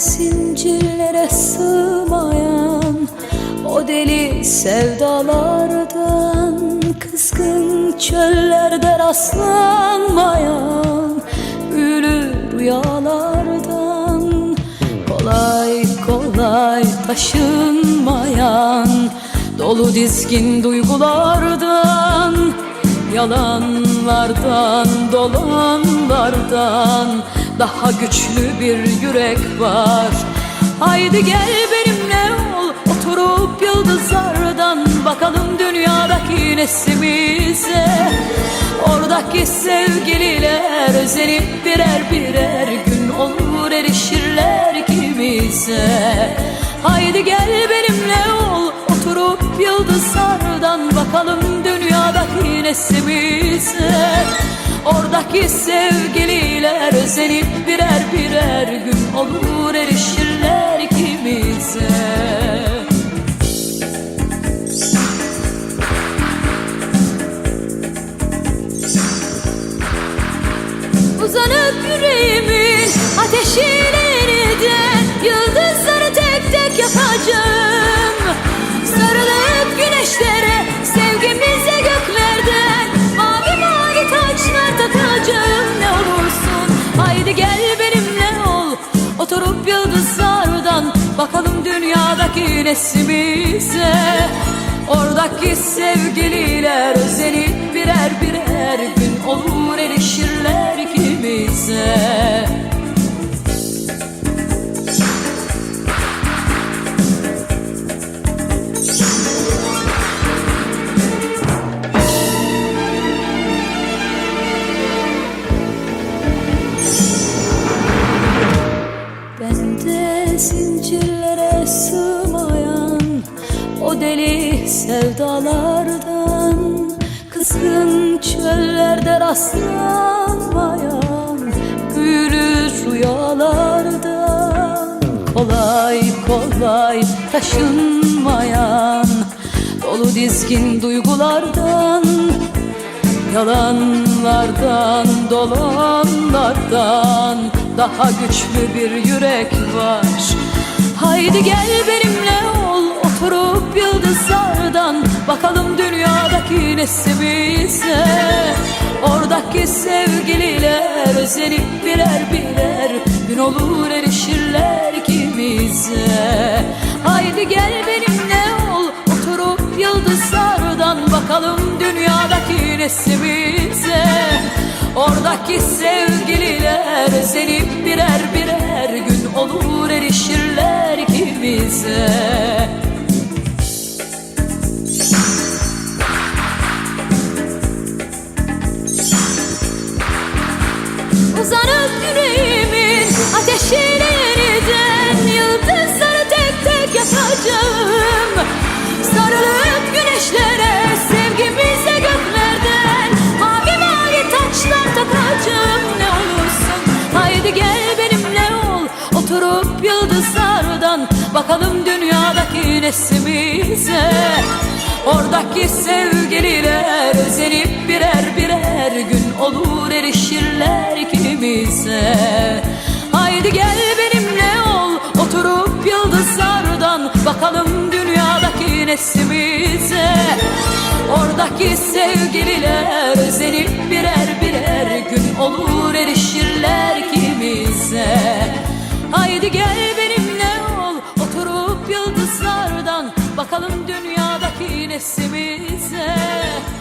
Zincirlere sığmayan O deli sevdalardan Kızgın çöllerde rastlanmayan kolay taşınmayan Dolu dizgin duygulardan Yalanlardan, dolanlardan Daha güçlü bir yürek var. Haydi gel benimle ol Oturup yıldızlardan Bakalım dünyadaki neslimize Oradaki sevgililer Özenip birer birer neslimize Oradaki sevgililer özenip birer birer gün olur erişirler ikimize. Uzanıp yüreğimin ateşine yeniden Yıldızları tek tek yakacağım dünyadaki neslimize Oradaki sevgililer özenip birer birer gün olur erişirler ikimize zincirlere sığmayan O deli sevdalardan. Kızgın çöllerde rastlanmayan Büyülü rüyalardan. Kolay kolay taşınmayan Dolu dizgin duygulardan Yalanlardan, dolanlardan Daha güçlü bir yürek var. Haydi gel benimle ol Oturup yıldızlardan Bakalım dünyadaki neslimize Oradaki sevgililer Özenip birer birer Gün olur erişirler ikimize. Haydi gel benimle ol Oturup yıldızlardan bakalım dünyadaki neslimize Oradaki sevgililer özenip birer birer gün olur erişirler ikimize. Uzanıp yüreğimin ateşine Bakalım dünyadaki neslimize Oradaki sevgililer özenip birer birer gün olur erişirler ikimize. Haydi gel benimle ol oturup yıldızlardan Bakalım dünyadaki neslimize Oradaki sevgililer özenip birer birer gün olur erişirler ikimize. Haydi gel oturup